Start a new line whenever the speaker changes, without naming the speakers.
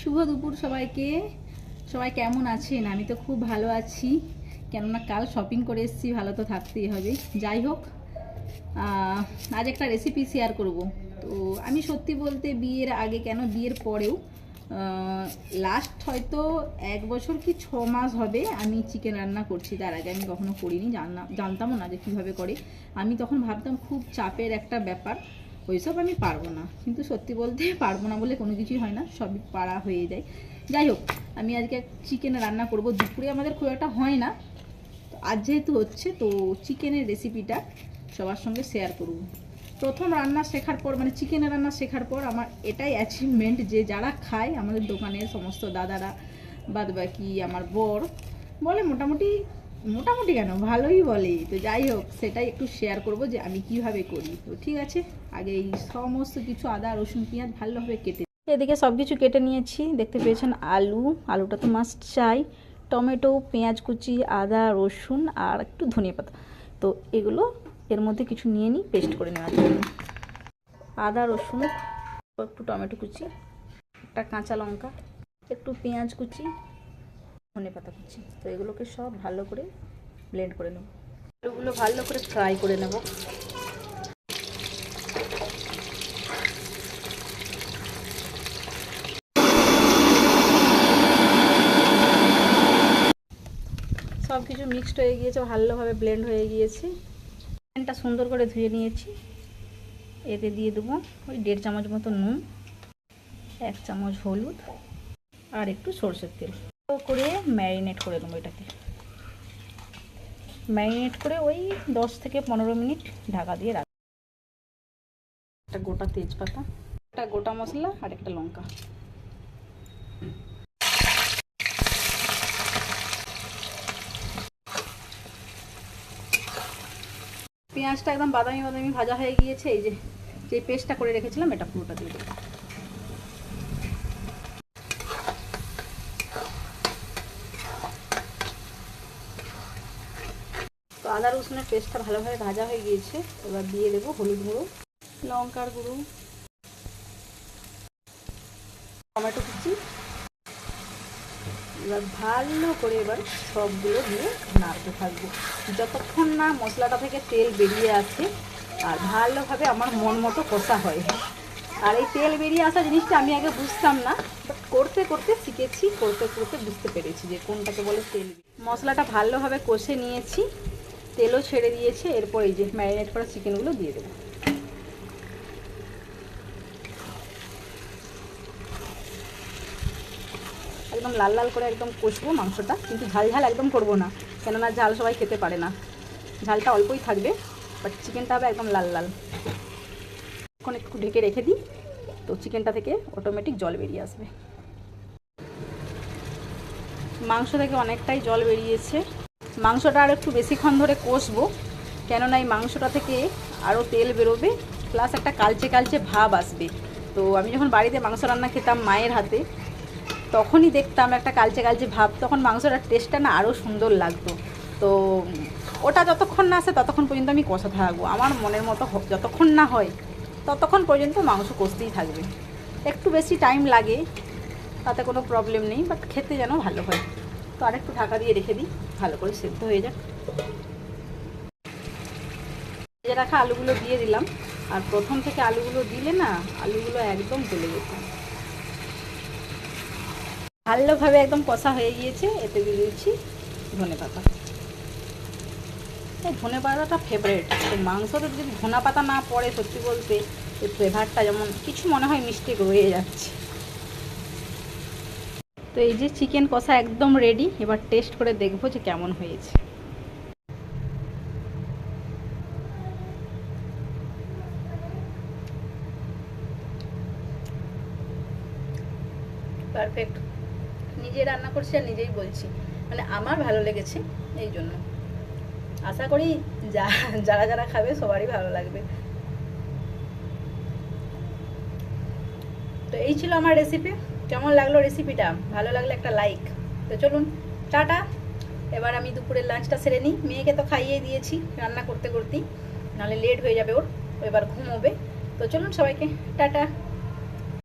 শুভ দুপুর সবাইকে। সবাই কেমন আছেন? আমি তো খুব ভালো আছি। কেননা কাল শপিং করে এসেছি, ভালো তো থাকতেই হবে। যাই হোক আজ একটা রেসিপি শেয়ার করব। তো আমি সত্যি বলতে বিয়ের আগে কেন, বিয়ের পরেও লাস্ট হয়তো এক বছর কি ছ মাস হবে আমি চিকেন রান্না করছি। তার আগে আমি কখনো করিনি জানতামও না যে কীভাবে করে। আমি তখন ভাবতাম খুব চাপের একটা ব্যাপার। ওইসব আমি পারব না। কিন্তু সত্যি বলতে পারব না বলে কোনো কিছুই হয় না, সবই পারা হয়ে যায়। যাই হোক, আমি আজকে চিকেন রান্না করব। দুপুরে আমাদের খুব একটা হয় না। তো আজ যেহেতু হচ্ছে, তো চিকেনের রেসিপিটা সবার সঙ্গে শেয়ার করব। প্রথম রান্না শেখার পর মানে চিকেনের রান্না শেখার পর আমার এটাই অ্যাচিভমেন্ট যে যারা খায়, আমাদের দোকানের সমস্ত দাদারা বাদ বাকি আমার বর, বলে মোটামুটি মোটামুটি কেন? ভালোই বলে। তো যাই হোক, সেটাই একটু শেয়ার করব যে আমি কীভাবে করি। তো ঠিক আছে, আগে এই সমস্ত কিছু আদা, রসুন, পেঁয়াজ ভালোভাবে কেটে এদিকে সব কিছু কেটে নিয়েছি। দেখতে পেয়েছেন আলু। আলুটা তো মাস্ট চাই। টমেটো, পেঁয়াজ কুচি, আদা, রসুন আর একটু ধনিয়া পাতা। তো এগুলো এর মধ্যে কিছু নিয়ে নিই পেস্ট করে নেওয়ার জন্য। আদা, রসুন, একটু টমেটো কুচি, একটা কাঁচা লঙ্কা, একটু পেঁয়াজ কুচি ধনে পাতা কুচি। তো এগুলোকে সব ভালো করে ব্লেন্ড করে নেব। আলুগুলো ভালো করে ফ্রাই করে নেব। সব কিছু মিক্সড হয়ে গিয়েছে, ভালোভাবে ব্লেন্ড হয়ে গিয়েছে। চিকেনটা সুন্দর করে ধুয়ে নিয়েছি। এতে দিয়ে দেবো ওই দেড় চামচ মতো নুন, এক চামচ হলুদ আর একটু সরষের তেল। করে ম্যারিনেট করে নেব এটাকে। ম্যারিনেট করে ওই দশ থেকে পনেরো মিনিট ঢাকা দিয়ে রাখ একটা গোটা তেজপাতা, একটা গোটা মশলা আর একটা লঙ্কা। পেঁয়াজটা একদম বাদামি বাদামি ভাজা হয়ে গিয়েছে, এই যে যে পেস্টটা করে রেখেছিলাম, এটা পুরোটা দিয়ে দেবো। আদা রসুনের পেস্টটা ভালোভাবে ভাজা হয়ে গিয়েছে, এবার দিয়ে দেবো হলুদ গুঁড়ো, লঙ্কার গুঁড়ো, টমেটো কুচি। এবার ভালো করে এবার সবগুলো দিয়ে নাড়তে থাকব। যতক্ষণ না মশলাটা থেকে তেল বেরিয়ে আসে, আর ভালোভাবে আমার মন মতো কষা হয়। আর এই তেল বেরিয়ে আসা জিনিসটা আমি আগে বুঝতাম না বাট করতে করতে শিখেছি, করতে করতে বুঝতে পেরেছি যে কোনটাকে বলে তেল মশলাটা ভালোভাবে কষে নিয়েছি। তেলও ছেড়ে দিয়েছে, এরপর এই যে ম্যারিনেট করা চিকেনগুলো দিয়ে দেবো। একদম লাল লাল করে একদম কষবো মাংসটা, কিন্তু ঝাল ঝাল একদম করব না, কেননা ঝাল সবাই খেতে পারে না। ঝালটা অল্পই থাকবে বাট চিকেনটা হবে একদম লাল লাল। এখন একটু ঢেকে রেখে দিই, তো চিকেনটা থেকে অটোমেটিক জল বেরিয়ে আসবে। মাংস থেকে অনেকটাই জল বেরিয়েছে। মাংসটা আর একটু বেশিক্ষণ ধরে কষবো। কেননা এই মাংসটা থেকে আরও তেল বেরোবে প্লাস একটা কালচে কালচে ভাব আসবে। তো আমি যখন বাড়িতে মাংস রান্না খেতাম মায়ের হাতে, তখনই দেখতাম একটা কালচে কালচে ভাব, তখন মাংসটার টেস্টটা না আরও সুন্দর লাগতো। তো ওটা যতক্ষণ না আসে ততক্ষণ পর্যন্ত আমি কষা থাকব। আমার মনের মতো যতক্ষণ না হয় ততক্ষণ পর্যন্ত মাংস কষতেই থাকবে। একটু বেশি টাইম লাগে, তাতে কোনো প্রবলেম নেই বাট খেতে যেন ভালো হয়। তো আরেকটু ঢাকা দিয়ে রেখে দিই। ভালো করে সেদ্ধ হয়ে যাক। ভেজে রাখা আলুগুলো দিয়ে দিলাম। আর প্রথম থেকে আলুগুলো দিলে না, আলুগুলো একদম গলে যেত। ভালোভাবে একদম কষা হয়ে গিয়েছে, এতে দিয়ে দিচ্ছি ধনে পাতা। ধনে পাতাটা ফেভারেট তো মাংসতে যদি ধনা পাতা না পড়ে, সত্যি বলতে ফ্লেভারটা যেমন, কিছু মনে হয় মিস্টেক রয়ে যাচ্ছে। তো এই যে চিকেন কষা একদম রেডি এবার টেস্ট করে দেখব যে কেমন হয়েছে। পারফেক্ট নিজে রান্না করছি আর নিজেই বলছি। মানে আমার ভালো লেগেছে এই জন্য। আশা করি যা, যারা যারা খাবে সবারই ভালো লাগবে। তো এই ছিল আমার রেসিপি কেমন লাগল রেসিপিটা ভালো লাগলে একটা লাইক তো চলুন, টাটা। এবার আমি দুপুরের লাঞ্চটা সেরে নিই। মেয়েকে তো খাইয়ে দিয়েছি রান্না করতে করতেই। নাহলে লেট হয়ে যাবে ওর। এবার ঘুমোবে। তো চলুন সবাইকে, টাটা।